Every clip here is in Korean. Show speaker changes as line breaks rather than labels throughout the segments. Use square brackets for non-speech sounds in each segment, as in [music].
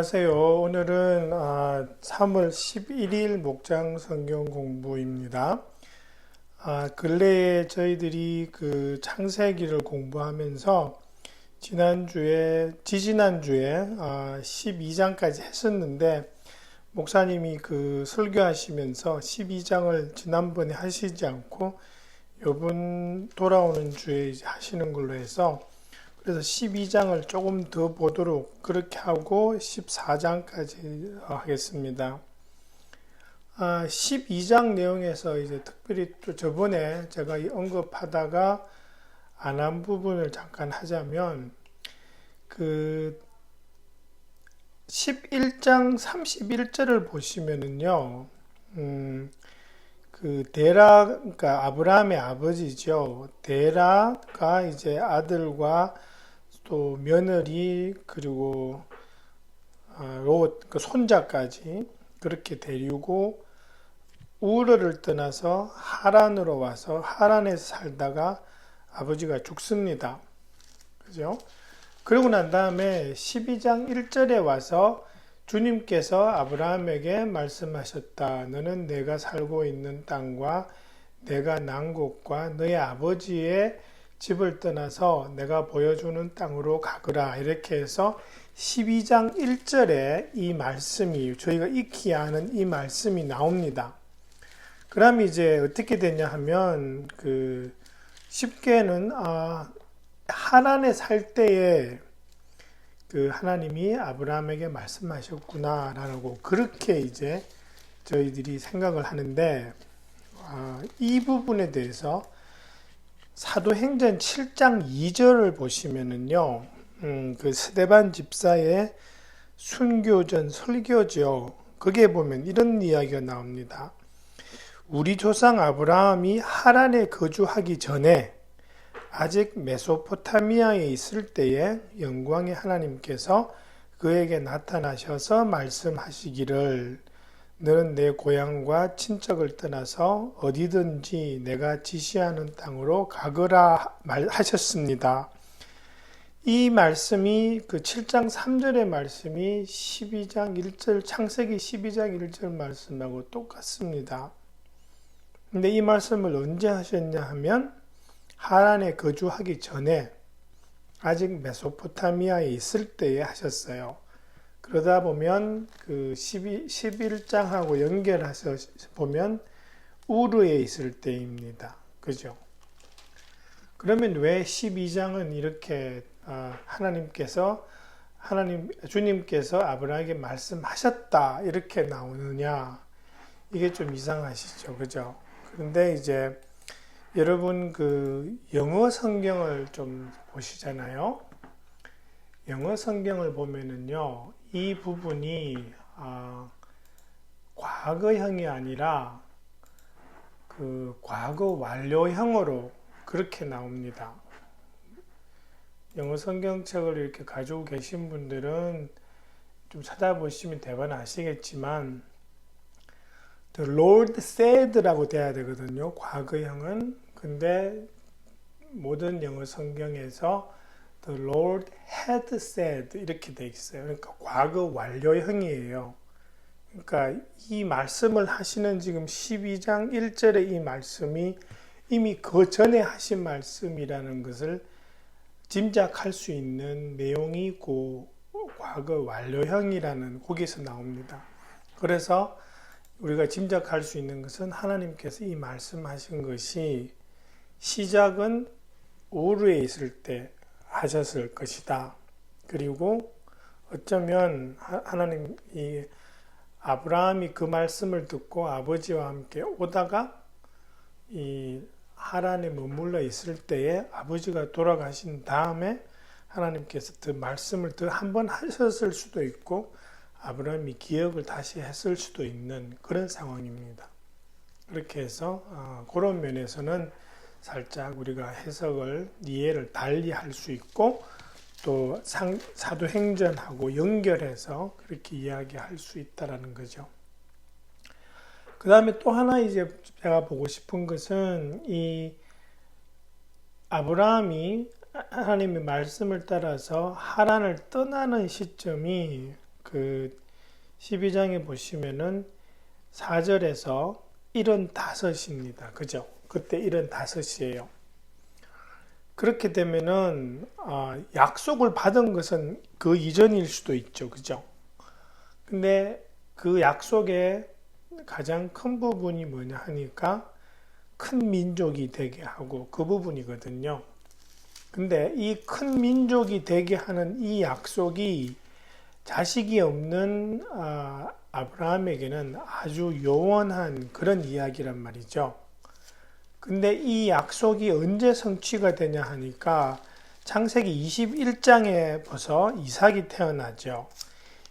안녕하세요. 오늘은 아, 3월 11일 목장 성경 공부입니다. 아, 근래에 저희들이 그 창세기를 공부하면서 지난주에, 지지난주에 아, 12장까지 했었는데 목사님이 그 설교하시면서 12장을 지난번에 하시지 않고 요번 돌아오는 주에 하시는 걸로 해서 그래서 12장을 조금 더 보도록 그렇게 하고 14장까지 하겠습니다. 아, 12장 내용에서 이제 특별히 또 저번에 제가 언급하다가 안 한 부분을 잠깐 하자면 그 11장 31절을 보시면은요, 음, 그 데라, 그러니까 아브라함의 아버지죠. 데라가 이제 아들과 또 며느리 그리고 아, 롯, 그 손자까지 그렇게 데리고 우르를 떠나서 하란으로 와서 하란에서 살다가 아버지가 죽습니다. 그죠? 그러고 난 다음에 12장 1절에 와서 주님께서 아브라함에게 말씀하셨다. 너는 내가 살고 있는 땅과 내가 난 곳과 너의 아버지의 집을 떠나서 내가 보여주는 땅으로 가거라. 이렇게 해서 12장 1절에 이 말씀이 저희가 익히 아는 이 말씀이 나옵니다. 그럼 이제 어떻게 되냐 하면 그 쉽게는 아 하란에 살 때에 그 하나님이 아브라함에게 말씀하셨구나라고 그렇게 이제 저희들이 생각을 하는데 아, 이 부분에 대해서 사도행전 7장 2절을 보시면은요, 음, 그 스데반 집사의 순교전 설교죠. 거기에 보면 이런 이야기가 나옵니다. 우리 조상 아브라함이 하란에 거주하기 전에 아직 메소포타미아에 있을 때에 영광의 하나님께서 그에게 나타나셔서 말씀하시기를 너는 내 고향과 친척을 떠나서 어디든지 내가 지시하는 땅으로 가거라 하셨습니다. 이 말씀이 그 7장 3절의 말씀이 12장 1절 창세기 12장 1절 말씀하고 똑같습니다. 근데 이 말씀을 언제 하셨냐 하면 하란에 거주하기 전에 아직 메소포타미아에 있을 때에 하셨어요. 그러다 보면 그 12, 11장하고 연결해서 보면 우르에 있을 때입니다. 그죠? 그러면 왜 12장은 이렇게 아, 하나님께서 하나님 주님께서 아브라함에게 말씀하셨다 이렇게 나오느냐 이게 좀 이상하시죠, 그죠? 그런데 이제 여러분 그 영어 성경을 좀 보시잖아요. 영어 성경을 보면은요, 이 부분이 아, 과거형이 아니라 그 과거 완료형으로 그렇게 나옵니다. 영어 성경책을 이렇게 가지고 계신 분들은 좀 찾아보시면 대번 아시겠지만 The Lord said라고 돼야 되거든요. 과거형은 근데 모든 영어 성경에서 The Lord had said 이렇게 돼 있어요. 그러니까 과거 완료형이에요. 그러니까 이 말씀을 하시는 지금 12장 1절의 이 말씀이 이미 그 전에 하신 말씀이라는 것을 짐작할 수 있는 내용이 있고 과거 완료형이라는 거기서 나옵니다. 그래서 우리가 짐작할 수 있는 것은 하나님께서 이 말씀하신 것이 시작은 오르에 있을 때 하셨을 것이다. 그리고 어쩌면 하나님 이 아브라함이 그 말씀을 듣고 아버지와 함께 오다가 이 하란에 머물러 있을 때에 아버지가 돌아가신 다음에 하나님께서 그 말씀을 더 한 번 하셨을 수도 있고 아브라함이 기억을 다시 했을 수도 있는 그런 상황입니다. 그렇게 해서 어, 그런 면에서는 살짝 우리가 해석을 이해를 달리 할 수 있고 또 상, 사도행전하고 연결해서 그렇게 이야기할 수 있다라는 거죠. 그 다음에 또 하나 이제 제가 보고 싶은 것은 이 아브라함이 하나님의 말씀을 따라서 하란을 떠나는 시점이 그 12장에 보시면은 4절에서 75입니다. 그죠? 그때 75이에요. 그렇게 되면은 아, 약속을 받은 것은 그 이전일 수도 있죠. 그죠? 근데 그 약속의 가장 큰 부분이 뭐냐 하니까 큰 민족이 되게 하고 그 부분이거든요. 근데 이 큰 민족이 되게 하는 이 약속이 자식이 없는 아, 아브라함에게는 아주 요원한 그런 이야기란 말이죠. 근데 이 약속이 언제 성취가 되냐 하니까 창세기 21장에 벌써 이삭이 태어나죠.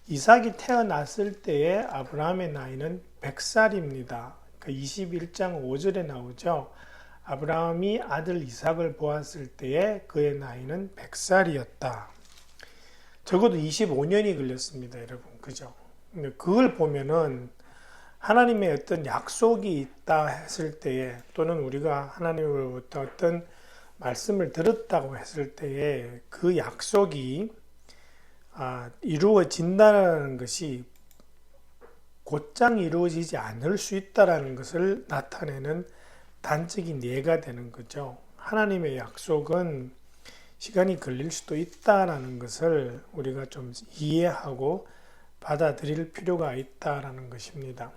이삭이 태어났을 때에 아브라함의 나이는 100살입니다. 그 21장 5절에 나오죠. 아브라함이 아들 이삭을 보았을 때에 그의 나이는 100살이었다. 적어도 25년이 걸렸습니다, 여러분. 그죠? 그걸 보면은 하나님의 어떤 약속이 있다 했을 때에 또는 우리가 하나님으로부터 어떤 말씀을 들었다고 했을 때에 그 약속이 아, 이루어진다는 것이 곧장 이루어지지 않을 수 있다라는 것을 나타내는 단적인 예가 되는 거죠. 하나님의 약속은 시간이 걸릴 수도 있다라는 것을 우리가 좀 이해하고 받아들일 필요가 있다라는 것입니다.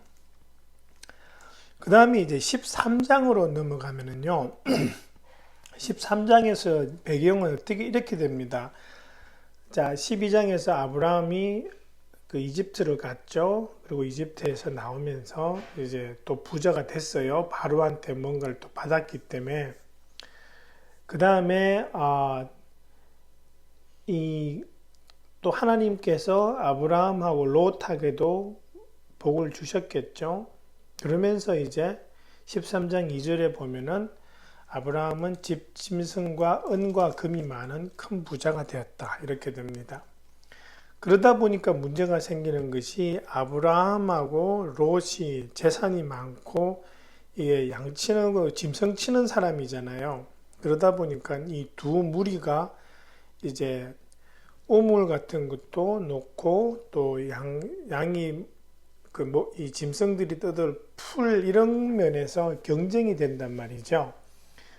그 다음에 이제 13장으로 넘어가면은요, 13장에서 배경은 어떻게 이렇게 됩니다. 자, 12장에서 아브라함이 그 이집트를 갔죠. 그리고 이집트에서 나오면서 이제 또 부자가 됐어요. 바로한테 뭔가를 또 받았기 때문에. 그 다음에, 아, 이, 또 하나님께서 아브라함하고 롯에게도 복을 주셨겠죠. 그러면서 이제 13장 2절에 보면은 아브라함은 집, 짐승과 은과 금이 많은 큰 부자가 되었다. 이렇게 됩니다. 그러다 보니까 문제가 생기는 것이 아브라함하고 롯이 재산이 많고 이게 양치는 거 짐승 치는 사람이잖아요. 그러다 보니까 이 두 무리가 이제 우물 같은 것도 놓고 또 양, 양이 그 뭐 이 짐승들이 떠들 풀 이런 면에서 경쟁이 된단 말이죠.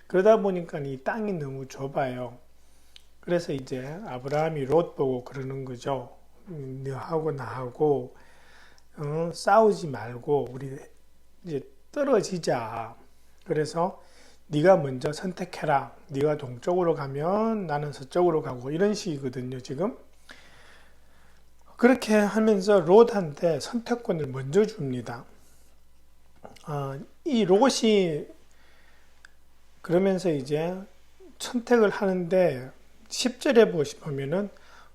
그러다 보니까 이 땅이 너무 좁아요. 그래서 이제 아브라함이 롯 보고 그러는 거죠. 음, 너하고 나하고 어, 싸우지 말고 우리 이제 떨어지자. 그래서 네가 먼저 선택해라. 네가 동쪽으로 가면 나는 서쪽으로 가고 이런 식이거든요. 지금 그렇게 하면서 롯한테 선택권을 먼저 줍니다. 어, 이 롯이 그러면서 이제 선택을 하는데 10절에 보시면은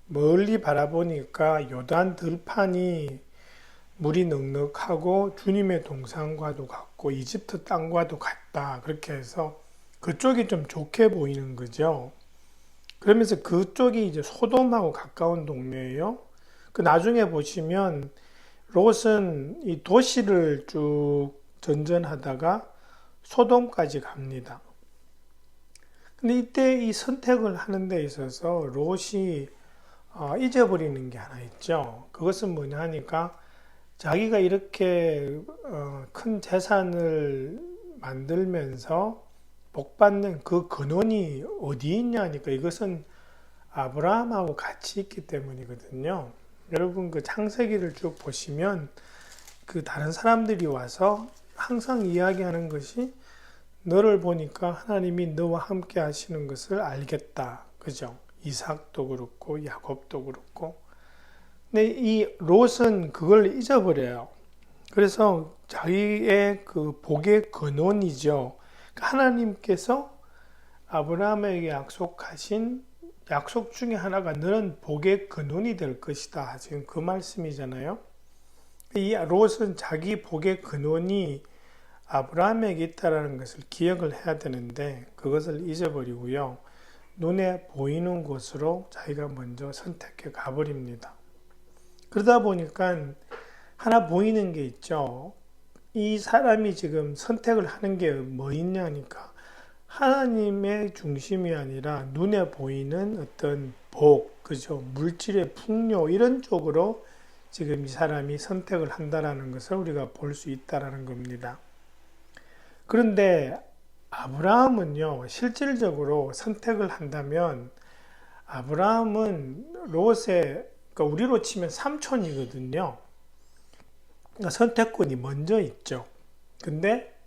멀리 바라보니까 요단 들판이 물이 넉넉하고 주님의 동산과도 같고 이집트 땅과도 같다. 그렇게 해서 그쪽이 좀 좋게 보이는 거죠. 그러면서 그쪽이 이제 소돔하고 가까운 동네예요. 그 나중에 보시면 롯은 이 도시를 쭉 전전하다가 소돔까지 갑니다. 근데 이때 이 선택을 하는 데 있어서 롯이 어, 잊어버리는 게 하나 있죠. 그것은 뭐냐 하니까 자기가 이렇게 어, 큰 재산을 만들면서 복받는 그 근원이 어디 있냐 하니까 이것은 아브라함하고 같이 있기 때문이거든요. 여러분 그 창세기를 쭉 보시면 그 다른 사람들이 와서 항상 이야기하는 것이 너를 보니까 하나님이 너와 함께 하시는 것을 알겠다. 그죠? 이삭도 그렇고 야곱도 그렇고. 근데 이 롯은 그걸 잊어버려요. 그래서 자기의 그 복의 근원이죠. 하나님께서 아브라함에게 약속하신 약속 중에 하나가 너는 복의 근원이 될 것이다. 지금 그 말씀이잖아요. 이 롯은 자기 복의 근원이 아브라함에게 있다라는 것을 기억을 해야 되는데 그것을 잊어버리고요. 눈에 보이는 곳으로 자기가 먼저 선택해 가버립니다. 그러다 보니까 하나 보이는 게 있죠. 이 사람이 지금 선택을 하는 게 뭐 있냐니까 하나님의 중심이 아니라 눈에 보이는 어떤 복, 그죠? 물질의 풍요 이런 쪽으로 지금 이 사람이 선택을 한다라는 것을 우리가 볼 수 있다라는 겁니다. 그런데 아브라함은요, 실질적으로 선택을 한다면 아브라함은 롯의, 그러니까 우리로 치면 삼촌이거든요. 그러니까 선택권이 먼저 있죠. 근데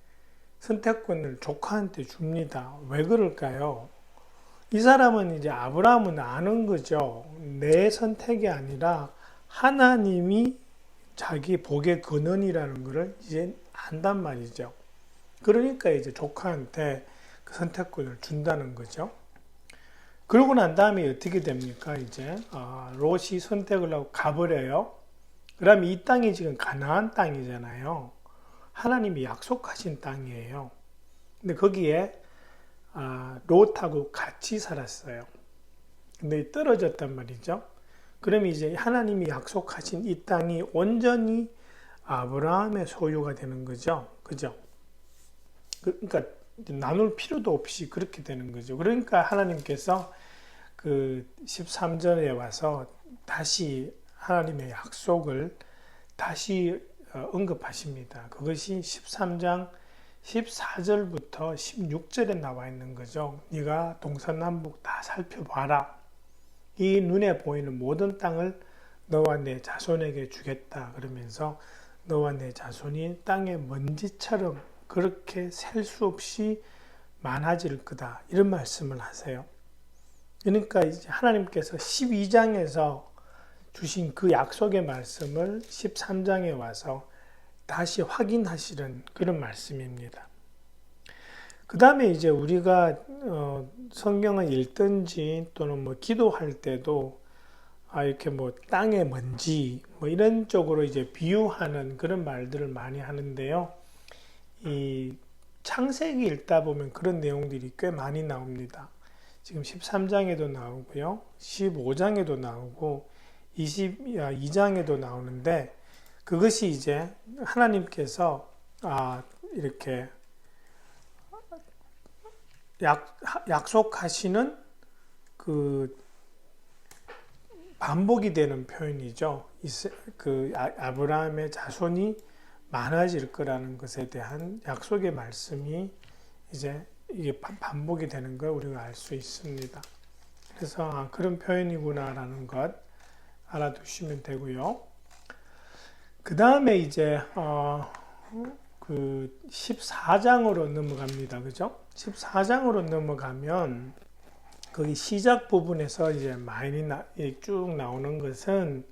선택권을 조카한테 줍니다. 왜 그럴까요? 이 사람은 이제 아브라함은 아는 거죠. 내 선택이 아니라 하나님이 자기 복의 근원이라는 것을 이제 안단 말이죠. 그러니까 이제 조카한테 그 선택권을 준다는 거죠. 그러고 난 다음에 어떻게 됩니까? 이제 어, 롯이 선택을 하고 가버려요. 그러면 이 땅이 지금 가나안 땅이잖아요. 하나님이 약속하신 땅이에요. 근데 거기에 아, 롯하고 같이 살았어요. 근데 떨어졌단 말이죠. 그럼 이제 하나님이 약속하신 이 땅이 온전히 아브라함의 소유가 되는 거죠. 그죠? 그, 그러니까 나눌 필요도 없이 그렇게 되는 거죠. 그러니까 하나님께서 그 13절에 와서 다시 하나님의 약속을 다시 어, 언급하십니다. 그것이 13장 14절부터 16절에 나와 있는 거죠. 네가 동서남북 다 살펴봐라. 이 눈에 보이는 모든 땅을 너와 내 자손에게 주겠다. 그러면서 너와 내 자손이 땅의 먼지처럼 그렇게 셀 수 없이 많아질 거다. 이런 말씀을 하세요. 그러니까 이제 하나님께서 12장에서 주신 그 약속의 말씀을 13장에 와서 다시 확인하시는 그런 말씀입니다. 그 다음에 이제 우리가 어, 성경을 읽든지 또는 뭐 기도할 때도 아, 이렇게 뭐 땅의 먼지 뭐 이런 쪽으로 이제 비유하는 그런 말들을 많이 하는데요. 이 창세기 읽다 보면 그런 내용들이 꽤 많이 나옵니다. 지금 13장에도 나오고요. 15장에도 나오고 22장에도 나오는데 그것이 이제 하나님께서 아, 이렇게 약, 약속하시는 그 반복이 되는 표현이죠. 그 아, 아브라함의 자손이 많아질 거라는 것에 대한 약속의 말씀이 이제 이게 반복이 되는 걸 우리가 알 수 있습니다. 그래서 아, 그런 표현이구나라는 것 알아두시면 되고요. 그 다음에 이제 어, 그 14장으로 넘어갑니다. 그죠? 14장으로 넘어가면 거기 시작 부분에서 이제 많이 나, 쭉 나오는 것은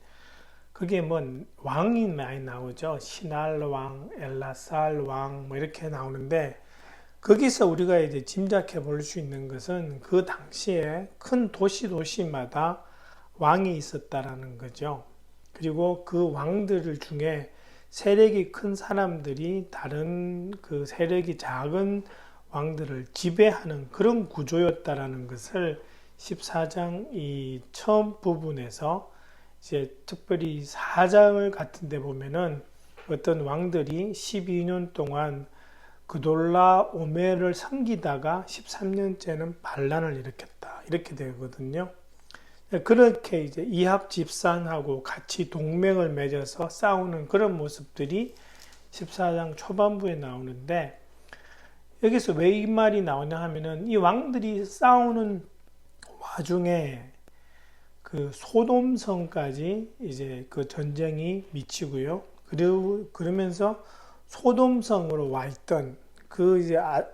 그게 뭐 왕이 많이 나오죠. 시날 왕, 엘라살 왕, 뭐 이렇게 나오는데 거기서 우리가 이제 짐작해 볼 수 있는 것은 그 당시에 큰 도시 도시마다 왕이 있었다라는 거죠. 그리고 그 왕들 중에 세력이 큰 사람들이 다른 그 세력이 작은 왕들을 지배하는 그런 구조였다라는 것을 14장 이 처음 부분에서 이제 특별히 4장을 같은 데 보면은 어떤 왕들이 12년 동안 그돌라 오메를 섬기다가 13년째는 반란을 일으켰다. 이렇게 되거든요. 그렇게 이제 이합 집산하고 같이 동맹을 맺어서 싸우는 그런 모습들이 14장 초반부에 나오는데 여기서 왜 이 말이 나오냐 하면은 이 왕들이 싸우는 와중에 그 소돔성까지 이제 그 전쟁이 미치고요. 그리고 그러면서 소돔성으로 와 있던 그 이제 아,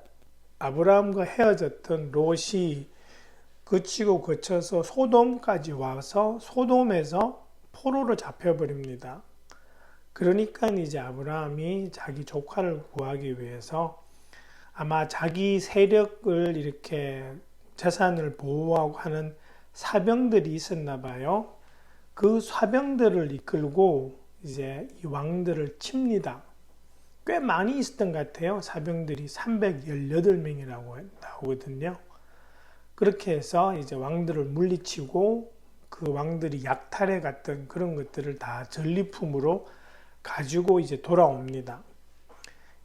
아브라함과 헤어졌던 롯이 거치고 거쳐서 소돔까지 와서 소돔에서 포로로 잡혀버립니다. 그러니까 이제 아브라함이 자기 조카를 구하기 위해서 아마 자기 세력을 이렇게 재산을 보호하고 하는 사병들이 있었나 봐요. 그 사병들을 이끌고 이제 이 왕들을 칩니다. 꽤 많이 있었던 것 같아요. 사병들이 318명이라고 나오거든요. 그렇게 해서 이제 왕들을 물리치고 그 왕들이 약탈해 갔던 그런 것들을 다 전리품으로 가지고 이제 돌아옵니다.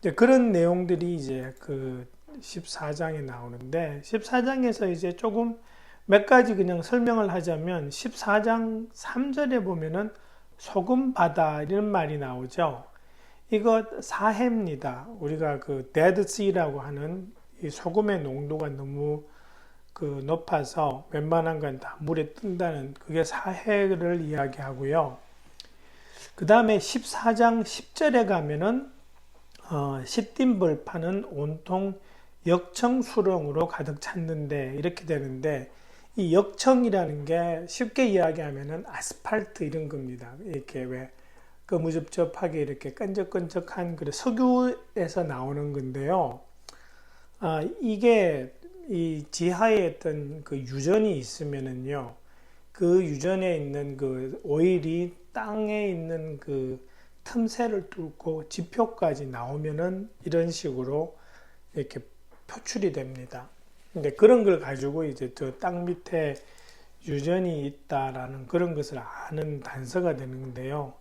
이제 그런 내용들이 이제 그 14장에 나오는데 14장에서 이제 조금 몇 가지 그냥 설명을 하자면 14장 3절에 보면은 소금 바다 이런 말이 나오죠. 이거 사해입니다. 우리가 그 데드 씨라고 하는 이 소금의 농도가 너무 그 높아서 웬만한 건 다 물에 뜬다는 그게 사해를 이야기하고요. 그 다음에 14장 10절에 가면은 어, 시딤벌판은 온통 역청수렁으로 가득 찼는데 이렇게 되는데 이 역청이라는 게 쉽게 이야기하면은 아스팔트 이런 겁니다. 이렇게 왜 거무접접하게 이렇게 끈적끈적한 그 석유에서 나오는 건데요. 아, 이게 이 지하에 어떤 그 유전이 있으면은요, 그 유전에 있는 그 오일이 땅에 있는 그 틈새를 뚫고 지표까지 나오면은 이런 식으로 이렇게 표출이 됩니다. 근데 그런 걸 가지고 이제 저 땅 밑에 유전이 있다라는 그런 것을 아는 단서가 되는데요.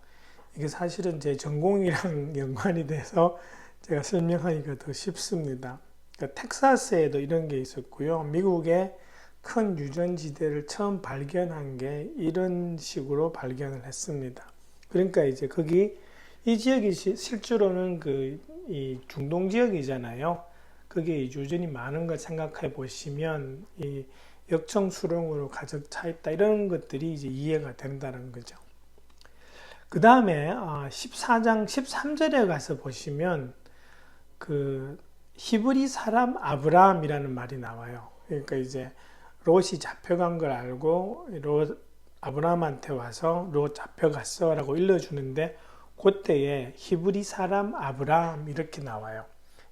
이게 사실은 제 전공이랑 [laughs] 연관이 돼서 제가 설명하기가 더 쉽습니다. 그러니까 텍사스에도 이런 게 있었고요. 미국의 큰 유전지대를 처음 발견한 게 이런 식으로 발견을 했습니다. 그러니까 이제 거기 이 지역이 실제로는 그 이 중동 지역이잖아요. 거기에 유전이 많은 걸 생각해 보시면 이 역청 수렁으로 가득 차 있다 이런 것들이 이제 이해가 된다는 거죠. 그 다음에 14장 13절에 가서 보시면 그 히브리 사람 아브라함이라는 말이 나와요. 그러니까 이제 롯이 잡혀간 걸 알고 롯 아브라함한테 와서 롯 잡혀갔어라고 일러주는데 그때에 히브리 사람 아브라함 이렇게 나와요.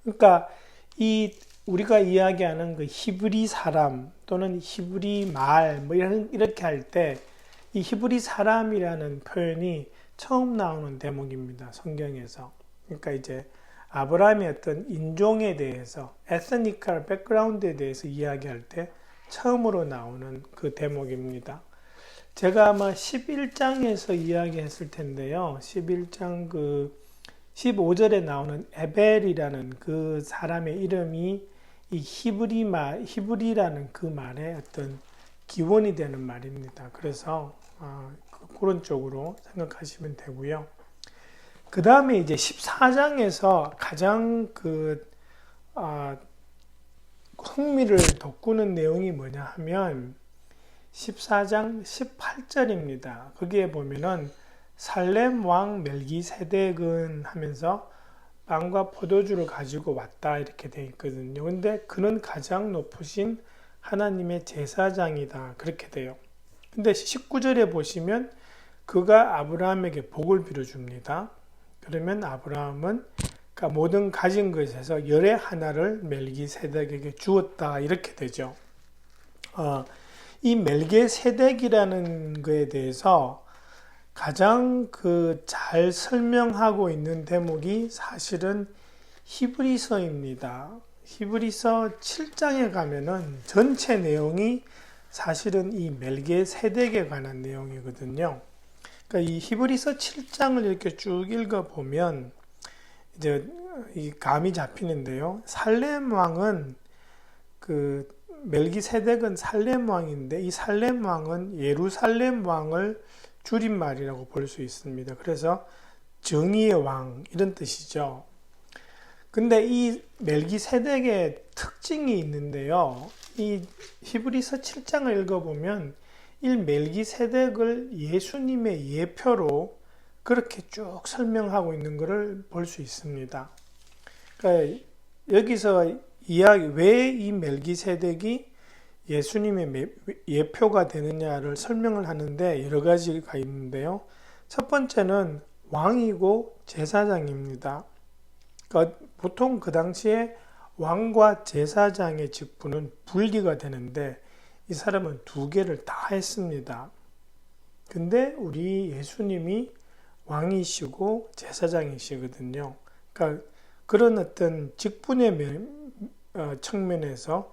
그러니까 이 우리가 이야기하는 그 히브리 사람 또는 히브리 말 뭐 이런 이렇게 할 때 이 히브리 사람이라는 표현이 처음 나오는 대목입니다. 성경에서. 그러니까 이제 아브라함의 어떤 인종에 대해서 에스니컬 백그라운드에 대해서 이야기할 때 처음으로 나오는 그 대목입니다. 제가 아마 11장에서 이야기했을 텐데요. 11장 그 15절에 나오는 에벨이라는 그 사람의 이름이 이 히브리 말, 히브리라는 그 말의 어떤 기원이 되는 말입니다. 그래서 어, 그런 쪽으로 생각하시면 되고요. 그 다음에 이제 14장에서 가장 그, 아, 흥미를 돋구는 내용이 뭐냐 하면 14장 18절입니다. 거기에 보면은 살렘 왕 멜기세덱은 하면서 빵과 포도주를 가지고 왔다 이렇게 되어 있거든요. 근데 그는 가장 높으신 하나님의 제사장이다 그렇게 돼요. 근데 19절에 보시면 그가 아브라함에게 복을 빌어줍니다. 그러면 아브라함은 그러니까 모든 가진 것에서 열의 하나를 멜기세덱에게 주었다 이렇게 되죠. 어, 이 멜기세덱이라는 것에 대해서 가장 그 잘 설명하고 있는 대목이 사실은 히브리서입니다. 히브리서 7장에 가면은 전체 내용이 사실은 이 멜기세덱에 관한 내용이거든요. 그러니까 이 히브리서 7장을 이렇게 쭉 읽어 보면 이제 이 감이 잡히는데요. 살렘 왕은 그 멜기세덱은 살렘 왕인데 이 살렘 왕은 예루살렘 왕을 줄임말이라고 볼 수 있습니다. 그래서 정의의 왕 이런 뜻이죠. 근데 이 멜기세덱의 특징이 있는데요. 이 히브리서 7장을 읽어보면 이 멜기세덱을 예수님의 예표로 그렇게 쭉 설명하고 있는 것을 볼 수 있습니다. 그러니까 여기서 이야기 왜 이 멜기세덱이 예수님의 예표가 되느냐를 설명을 하는데 여러 가지가 있는데요. 첫 번째는 왕이고 제사장입니다. 그러니까 보통 그 당시에 왕과 제사장의 직분은 분리가 되는데 이 사람은 두 개를 다 했습니다. 근데 우리 예수님이 왕이시고 제사장이시거든요. 그러니까 그런 어떤 직분의 어, 측면에서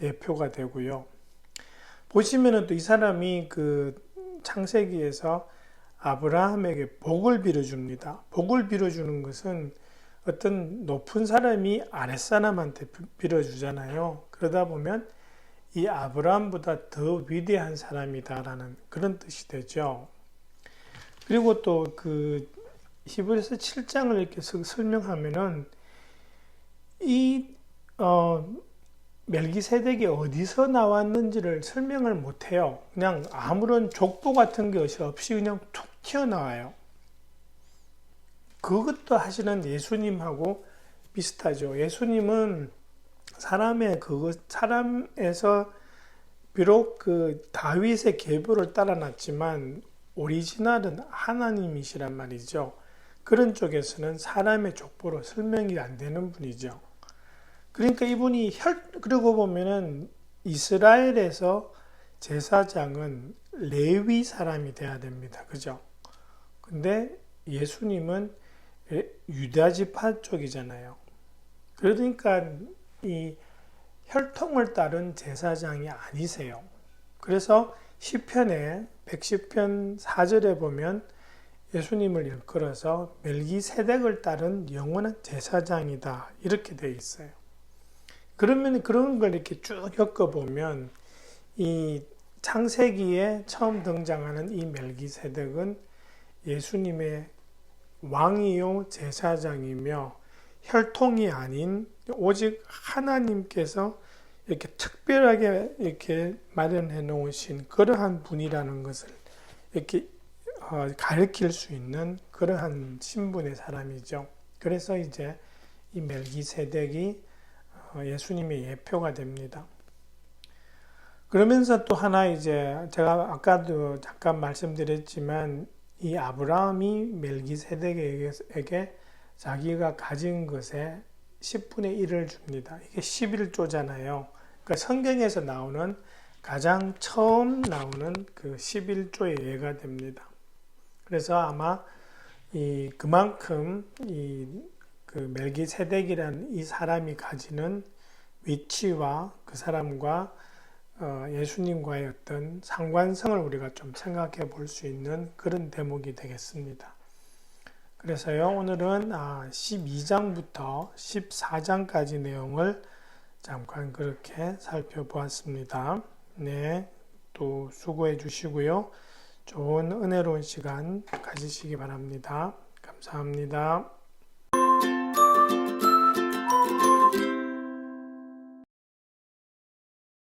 예표가 되고요. 보시면은 또 이 사람이 그 창세기에서 아브라함에게 복을 빌어줍니다. 복을 빌어주는 것은 어떤 높은 사람이 아랫사람한테 빌어주잖아요. 그러다 보면 이 아브라함보다 더 위대한 사람이다라는 그런 뜻이 되죠. 그리고 또 그 히브리서 7장을 이렇게 서- 설명하면은 이 어, 멜기세덱이 어디서 나왔는지를 설명을 못 해요. 그냥 아무런 족보 같은 것이 없이 그냥 툭 튀어나와요. 그것도 사실은 예수님하고 비슷하죠. 예수님은 사람의 그것 사람에서 비록 그 다윗의 계보를 따라놨지만 오리지널은 하나님이시란 말이죠. 그런 쪽에서는 사람의 족보로 설명이 안 되는 분이죠. 그러니까 이분이 혈 그러고 보면은 이스라엘에서 제사장은 레위 사람이 돼야 됩니다. 그죠? 근데 예수님은 유다 지파 쪽이잖아요. 그러니까 이 혈통을 따른 제사장이 아니세요. 그래서 시편에 110편 4절에 보면 예수님을 일컬어서 멜기세덱을 따른 영원한 제사장이다 이렇게 되어 있어요. 그러면 그런 걸 이렇게 쭉 겪어보면 이 창세기에 처음 등장하는 이 멜기세덱은 예수님의 왕이요 제사장이며 혈통이 아닌 오직 하나님께서 이렇게 특별하게 이렇게 마련해 놓으신 그러한 분이라는 것을 이렇게 어, 가르칠 수 있는 그러한 신분의 사람이죠. 그래서 이제 이 멜기세덱이 어, 예수님의 예표가 됩니다. 그러면서 또 하나 이제 제가 아까도 잠깐 말씀드렸지만 이 아브라함이 멜기세덱에게 자기가 가진 것에 10분의 1을 줍니다. 이게 11조잖아요. 그러니까 성경에서 나오는 가장 처음 나오는 그 11조의 예가 됩니다. 그래서 아마 이 그만큼 이 그 멜기세덱이라는 이 사람이 가지는 위치와 그 사람과 어 예수님과의 어떤 상관성을 우리가 좀 생각해 볼 수 있는 그런 대목이 되겠습니다. 그래서요, 오늘은 12장부터 14장까지 내용을 잠깐 그렇게 살펴보았습니다. 네, 또 수고해 주시고요. 좋은 은혜로운 시간 가지시기 바랍니다. 감사합니다.